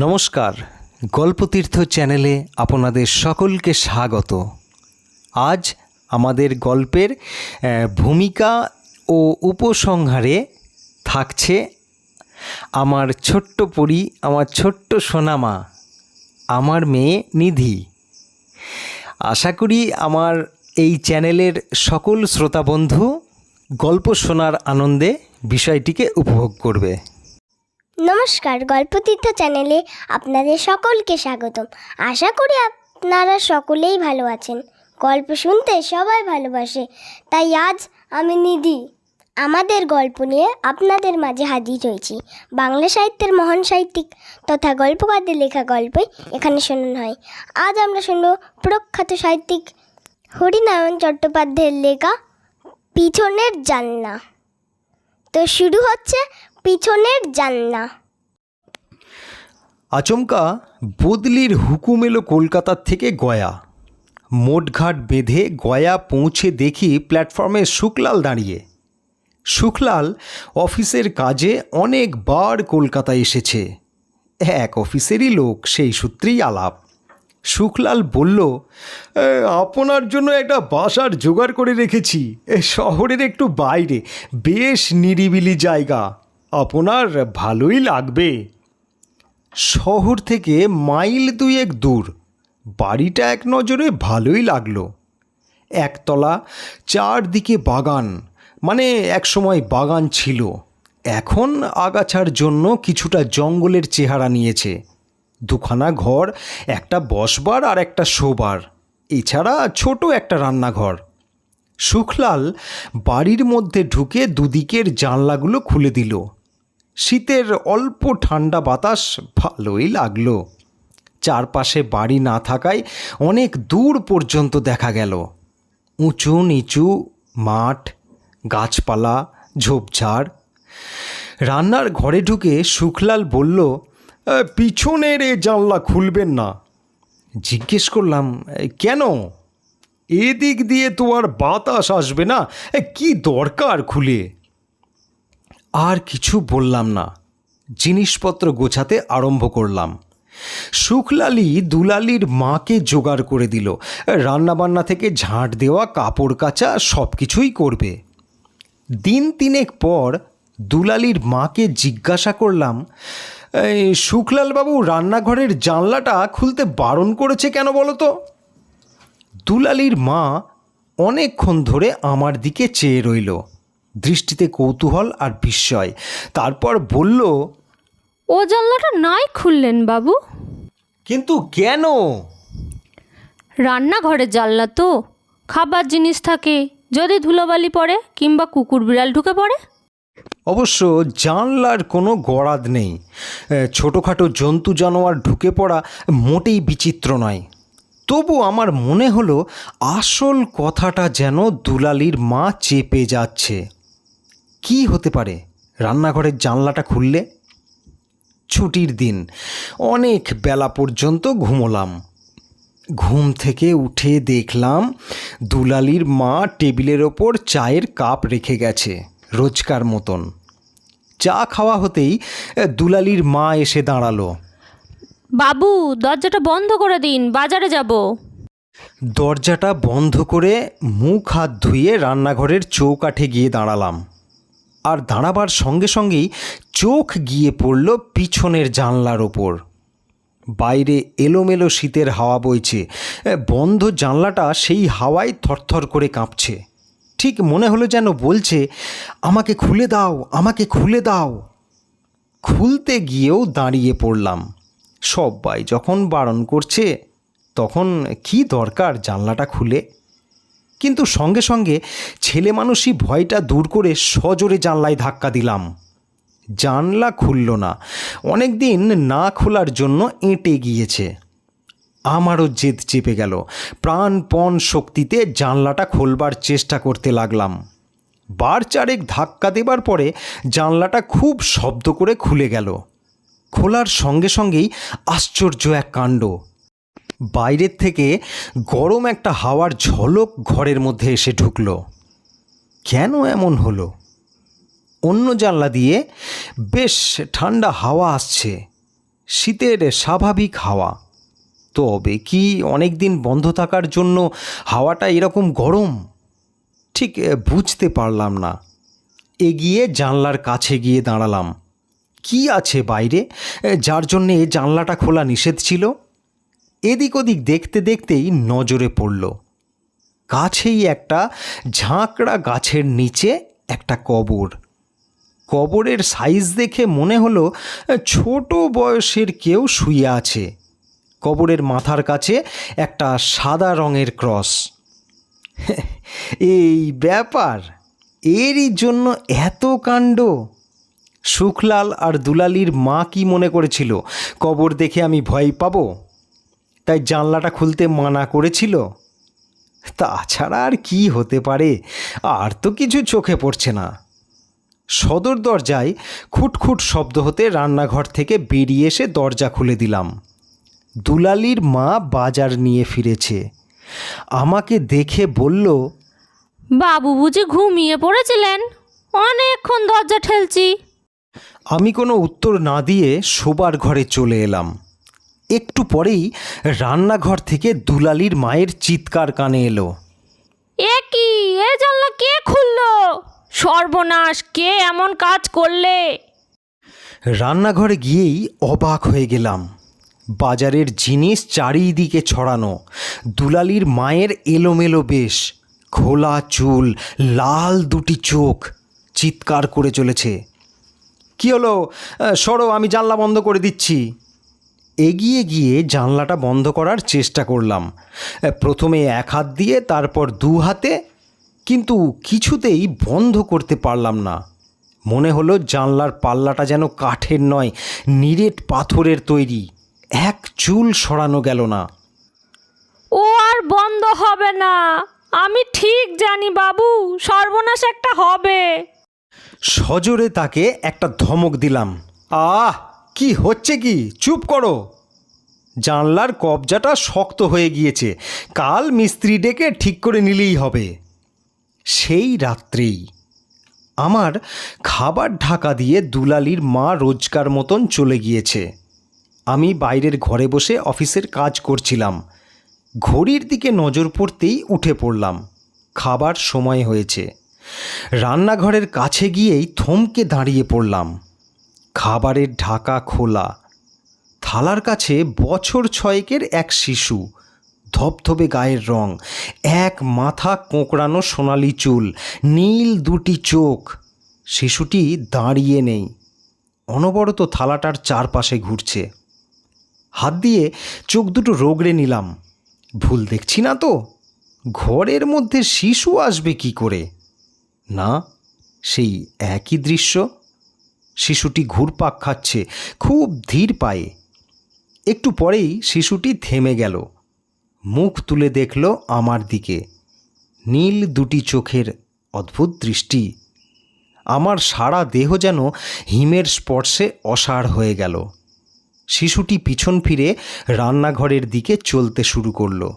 নমস্কার, গল্পতীর্থ চ্যানেলে আপনাদের সকলকে স্বাগত। আজ আমাদের গল্পের ভূমিকা ও উপসংহারে থাকছে আমার ছোট্ট পরি, আমার ছোট্ট সোনামা, আমার মেয়ে নিধি। আশা করি আমার এই চ্যানেলের সকল শ্রোতা বন্ধু গল্প শোনার আনন্দে বিষয়টিকে উপভোগ করবে। নমস্কার, গল্পতীর্থ চ্যানেলে আপনাদের সকলকে স্বাগতম। আশা করি আপনারা সকলেই ভালো আছেন। গল্প শুনতে সবাই ভালোবাসে, তাই আজ আমি নিধি। আমাদের গল্প নিয়ে আপনাদের মাঝে হাজির হয়েছি। বাংলা সাহিত্যের মহান সাহিত্যিক তথা গল্পকারদের লেখা গল্পই এখানে শোনানো হয়। আজ আমরা শুনব প্রখ্যাত সাহিত্যিক হরিনারায়ণ চট্টোপাধ্যায়ের লেখা পিছনের জানলা। তো শুরু হচ্ছে পিছনের জানলা। আচমকা বদলির হুকুম এলো কলকাতার থেকে গয়া। মোটঘাট বেঁধে গয়া পৌঁছে দেখি প্ল্যাটফর্মে শুকলাল দাঁড়িয়ে। শুকলাল অফিসের কাজে অনেকবার কলকাতা এসেছে। এক অফিসেরই লোক, সেই সূত্রেই আলাপ। শুকলাল বলল আপনার জন্য একটা বাসার জোগাড় করে রেখেছি। শহরের একটু বাইরে, বেশ নিরিবিলি জায়গা। আপনার ভালোই লাগবে। শহর থেকে মাইল দুয়েক দূর। বাড়িটা এক নজরে ভালোই লাগল। একতলা, চারদিকে বাগান মানে একসময় বাগান ছিল। এখন আগাছার জন্য কিছুটা জঙ্গলের চেহারা নিয়েছে। দুখানা ঘর, একটা বসবার আর একটা শোবার। এছাড়া ছোট একটা রান্নাঘর। সুখলাল বাড়ির মধ্যে ঢুকে দুদিকের জানলাগুলো খুলে দিল। শীতের অল্প ঠান্ডা বাতাস ভালোই লাগল। চারপাশে বাড়ি না থাকায় অনেক দূর পর্যন্ত দেখা গেল। উঁচু নিচু মাঠ, গাছপালা, ঝোপঝাড়। রান্নার ঘরে ঢুকে সুখলাল বলল পিছনের এ জানলা খুলবেন না। জিজ্ঞেস করলাম কেন? এদিক দিয়ে তো আর বাতাস আসবে না। কি দরকার খুলে? আর কিছু বললাম না। জিনিসপত্র গোছাতে আরম্ভ করলাম। সুখলালি দুলালির মাকে জোগাড় করে দিল। রান্নাবান্না থেকে ঝাঁট দেওয়া কাপড় কাচা সব কিছুই করবে। দিন তিনেক পর দুলালির মাকে জিজ্ঞাসা করলাম "এই, সুখলালবাবু রান্নাঘরের জানলাটা খুলতে বারণ করেছে কেন বলো তো? দুলালির মা অনেকক্ষণ ধরে আমার দিকে চেয়ে রইল। দৃষ্টিতে কৌতূহল আর বিস্ময়। তারপর বলল ও জানলাটা নাই খুললেন বাবু। কিন্তু কেন? রান্নাঘরের জানলা তো খাবার জিনিস থাকে যদি ধুলোবালি পড়ে কিংবা কুকুর বিড়াল ঢুকে পড়ে। অবশ্য জানলার কোনো গড়াদ নেই। ছোটোখাটো জন্তু জানোয়ার ঢুকে পড়া মোটেই বিচিত্র নয়। তবু আমার মনে হলো আসল কথাটা যেন দুলালির মা চেপে যাচ্ছে। কি হতে পারে? রান্নাঘরের জানলাটা খুললে? ছুটির দিন। অনেক বেলা পর্যন্ত ঘুমোলাম। ঘুম থেকে উঠে দেখলাম দুলালির মা টেবিলের ওপর চায়ের কাপ রেখে গেছে রোজকার মতন। চা খাওয়া হতেই দুলালির মা এসে দাঁড়াল। বাবু দরজাটা বন্ধ করে দিন বাজারে যাব। দরজাটা বন্ধ করে মুখ হাত ধুয়ে রান্নাঘরের চৌকাঠে গিয়ে দাঁড়ালাম। আর দাঁড়াবার সঙ্গে সঙ্গেই চোখ গিয়ে পড়ল পিছনের জানলার ওপর। বাইরে এলোমেলো শীতের হাওয়া বইছে। বন্ধ জানলাটা সেই হাওয়ায় থরথর করে কাঁপছে। ঠিক মনে হলো যেন বলছে, আমাকে খুলে দাও, আমাকে খুলে দাও। খুলতে গিয়েও দাঁড়িয়ে পড়লাম। সবাই যখন বারণ করছে, তখন কি দরকার জানলাটা খুলে? কিন্তু সঙ্গে সঙ্গে ছেলে মানুষই ভয়টা দূর করে সজোরে জানলায় ধাক্কা দিলাম। জানলা খুলল না। অনেক দিন না খোলার জন্য এঁটে গিয়েছে। আমারও জেদ চেপে গেল। প্রাণপণ শক্তিতে জানলাটা খোলবার চেষ্টা করতে লাগলাম। বার চারেক ধাক্কা দেবার পরে জানলাটা খুব শব্দ করে খুলে গেল। খোলার সঙ্গে সঙ্গেই আশ্চর্য এক কাণ্ড। বাইরের থেকে গরম একটা হাওয়ার ঝলক ঘরের মধ্যে এসে ঢুকলো। কেন এমন হলো? অন্য জানলা দিয়ে বেশ ঠান্ডা হাওয়া আসছে। শীতের স্বাভাবিক হাওয়া। তবে কি অনেক দিন বন্ধ থাকার জন্য হাওয়াটা এরকম গরম? ঠিক বুঝতে পারলাম না। এগিয়ে জানলার কাছে গিয়ে দাঁড়ালাম। কি আছে বাইরে? যার জন্যে জানলাটা খোলা নিষেধ ছিল? এদিক ওদিক দেখতে দেখতেই নজরে পড়ল। কাছেই একটা ঝাঁকড়া গাছের নিচে একটা কবর। কবরের সাইজ দেখে মনে হলো ছোট বয়সের কেউ শুয়ে আছে। কবরের মাথার কাছে একটা সাদা রঙের ক্রস। এই ব্যাপার, এরই জন্য এত কাণ্ড। সুখলাল আর দুলালির মা কি মনে করেছিল? কবর দেখে আমি ভয় পাবো? তাই জানলাটা খুলতে মানা করেছিল। তাছাড়া আর কি হতে পারে? আর তো কিছু চোখে পড়ছে না। সদর দরজায় খুটখুট শব্দ হতে রান্নাঘর থেকে বেরিয়ে এসে দরজা খুলে দিলাম। দুলালির মা বাজার নিয়ে ফিরেছে। আমাকে দেখে বলল বাবু বুঝি ঘুমিয়ে পড়েছিলেন? অনেকক্ষণ দরজা ঠেলছি। আমি কোনো উত্তর না দিয়ে শোবার ঘরে চলে এলাম। একটু পরেই রান্নাঘর থেকে দুলালির মায়ের চিৎকার কানে এলো। এ কি? এ জানলা কে খুললো? সর্বনাশ কে এমন কাজ করলে? রান্নাঘরে গিয়েই অবাক হয়ে গেলাম। বাজারের জিনিস চারিদিকে ছড়ানো দুলালির মায়ের এলোমেলো বেশ খোলা চুল লাল দুটি চোখ চিৎকার করে চলেছে। কি হলো? সরো আমি জানলা বন্ধ করে দিচ্ছি। এগিয়ে গিয়ে জানলাটা বন্ধ করার চেষ্টা করলাম। প্রথমে এক হাত দিয়ে তারপর দু হাতে কিন্তু কিছুতেই বন্ধ করতে পারলাম না। মনে হলো জানলার পাল্লাটা যেন কাঠের নয় নিরেট পাথরের তৈরি। এক চুল সরানো গেল না। ও আর বন্ধ হবে না। আমি ঠিক জানি বাবু সর্বনাশ একটা হবে। সজোরে তাকে একটা ধমক দিলাম। আহ! কি হচ্ছে কি? চুপ করো। জানলার কবজাটা শক্ত হয়ে গিয়েছে। কাল মিস্ত্রি ডেকে ঠিক করে নিলেই হবে। সেই রাত্রেই আমার খাবার ঢাকা দিয়ে দুলালির মা রোজকার মতন চলে গিয়েছে। আমি বাইরের ঘরে বসে অফিসের কাজ করছিলাম। ঘড়ির দিকে নজর পড়তেই উঠে পড়লাম। খাবার সময় হয়েছে। রান্নাঘরের কাছে গিয়েই থমকে দাঁড়িয়ে পড়লাম। খাবারের ঢাকা খোলা। থালার কাছে বছর ছয়েকের এক শিশু। ধবধবে গায়ের রং। এক মাথা কোঁকড়ানো সোনালি চুল। নীল দুটি চোখ। শিশুটি দাঁড়িয়ে নেই। অনবরত থালাটার চারপাশে ঘুরছে। হাত দিয়ে চোখ দুটো রোগড়ে নিলাম। ভুল দেখছি না তো? ঘরের মধ্যে শিশু আসবে কি করে? না, সেই একই দৃশ্য। শিশুটি ঘুরপাক খাচ্ছে, খুব ধীর পায়ে। একটু পরেই শিশুটি থেমে গেল। মুখ তুলে দেখল আমার দিকে। নীল দুটি চোখের অদ্ভুত দৃষ্টি। আমার সারা দেহ যেন হিমের স্পর্শে অসাড় হয়ে গেল। শিশুটি পিছন ফিরে রান্নাঘরের দিকে চলতে শুরু করল।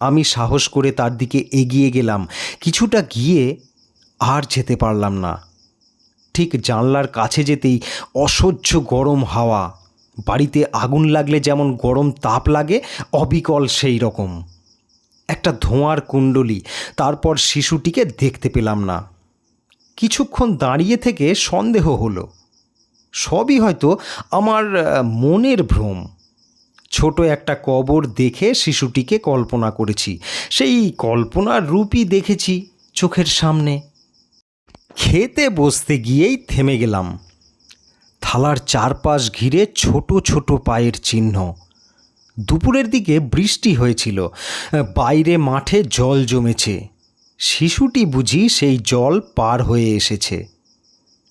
আমি সাহস করে তার দিকে এগিয়ে গেলাম। কিছুটা গিয়ে আর যেতে পারলাম না। ঠিক জানলার কাছে যেতেই অসহ্য গরম হাওয়া। বাড়িতে আগুন লাগলে যেমন গরম তাপ লাগে, অবিকল সেই রকম। একটা ধোঁয়ার কুণ্ডলি, তারপর শিশুটিকে দেখতে পেলাম না। কিছুক্ষণ দাঁড়িয়ে থেকে সন্দেহ হলো। সবই হয়তো আমার মনের ভ্রম। ছোট একটা কবর দেখে শিশুটিকে কল্পনা করেছি। সেই কল্পনার রূপই দেখেছি চোখের সামনে। খেতে বসতে গিয়েই থেমে গেলাম। থালার চারপাশ ঘিরে ছোট ছোট পায়ের চিহ্ন। দুপুরের দিকে বৃষ্টি হয়েছিল। বাইরে মাঠে জল জমেছে। শিশুটি বুঝি সেই জল পার হয়ে এসেছে।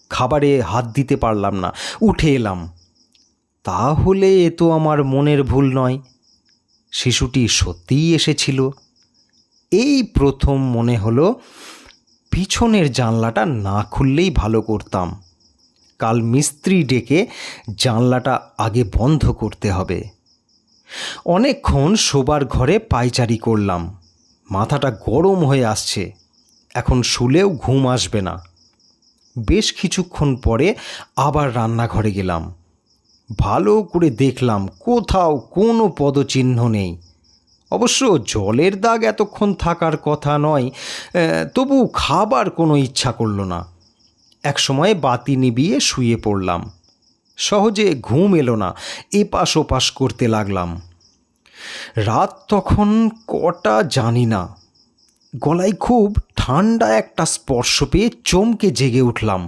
খাবারে হাত দিতে পারলাম না। উঠে এলাম। তাহলে এ তো আমার মনের ভুল নয়। শিশুটি সত্যিই এসেছিল। এই প্রথম মনে হলো পিছনের জানলাটা না খুললেই ভালো করতাম। কাল মিস্ত্রি ডেকে জানলাটা আগে বন্ধ করতে হবে। অনেকক্ষণ শোবার ঘরে পায়চারি করলাম। মাথাটা গরম হয়ে আসছে। এখন শুলেও ঘুম আসবে না। বেশ কিছুক্ষণ পরে আবার রান্নাঘরে গেলাম। ভালো করে দেখলাম কোথাও কোনো পদচিহ্ন নেই। অবশ্য জলের দাগ এতক্ষণ থাকার কথা নয় তবু খাবার কোনো ইচ্ছা করল না। একসময় বাতি নিবিয়ে শুয়ে পড়লাম। সহজে ঘুম এলো না, এপাশ ওপাশ করতে লাগলাম। রাত তখন কটা জানি না। গলায় খুব ঠান্ডা একটা স্পর্শ পেয়ে চমকে জেগে উঠলাম।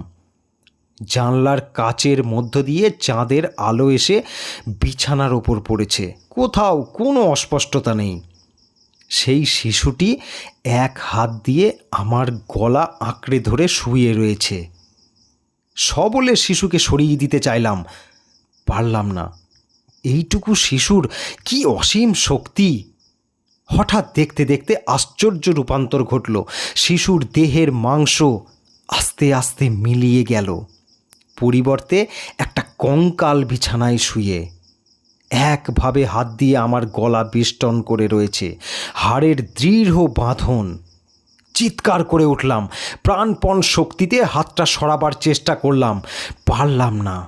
জানলার কাচের মধ্য দিয়ে চাঁদের আলো এসে বিছানার ওপর পড়েছে। কোথাও কোনো অস্পষ্টতা নেই। সেই শিশুটি এক হাত দিয়ে আমার গলা আঁকড়ে ধরে শুয়ে রয়েছে। সবলে শিশুকে সরিয়ে দিতে চাইলাম। পারলাম না। এইটুকু শিশুর কি অসীম শক্তি? হঠাৎ দেখতে দেখতে আশ্চর্য রূপান্তর ঘটল। শিশুর দেহের মাংস আস্তে আস্তে মিলিয়ে গেল। পরিবর্তে একটা কঙ্কাল বিছানায় শুয়ে একভাবে হাত দিয়ে আমার গলা বেষ্টন করে রয়েছে। হাড়ের দৃঢ় বাঁধন। চিৎকার করে উঠলাম। প্রাণপণ শক্তিতে হাতটা সরাবার চেষ্টা করলাম। পারলাম না।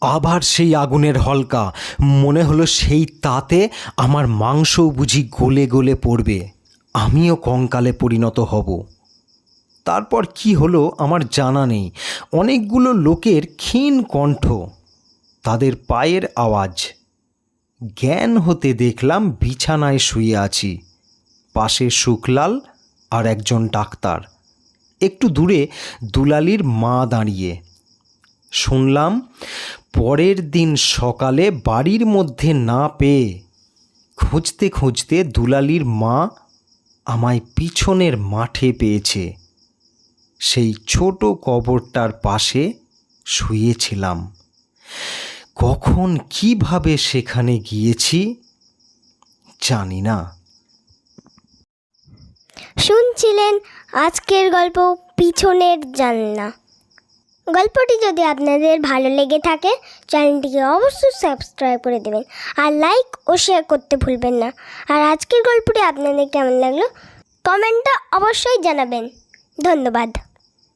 আবার সেই আগুনের হলকা। মনে হলো সেই তাতে আমার মাংসও বুঝি গলে গলে পড়বে। আমিও কঙ্কালে পরিণত হব। তারপর কি হলো আমার জানা নেই। অনেকগুলো লোকের ক্ষীণ কণ্ঠ, তাদের পায়ের আওয়াজ। জ্ঞান হতে দেখলাম বিছানায় শুয়ে আছি। পাশে শুকলাল আর একজন ডাক্তার। একটু দূরে দুলালির মা দাঁড়িয়ে। শুনলাম, পরের দিন সকালে বাড়ির মধ্যে না পেয়ে খুঁজতে খুঁজতে দুলালির মা আমায় পিছনের মাঠে পেয়েছে। সেই ছোট কবরটার পাশে শুয়েছিলাম। কখন কীভাবে সেখানে গিয়েছি জানি না। শুনছিলেন আজকের গল্প পিছনের জানলা। গল্পটি যদি আপনাদের ভালো লেগে থাকে, চ্যানেলটিকে অবশ্যই সাবস্ক্রাইব করে দেবেন আর লাইক ও শেয়ার করতে ভুলবেন না। আর আজকের গল্পটি আপনাদের কেমন লাগল, কমেন্টটা অবশ্যই জানাবেন। ধন্যবাদ।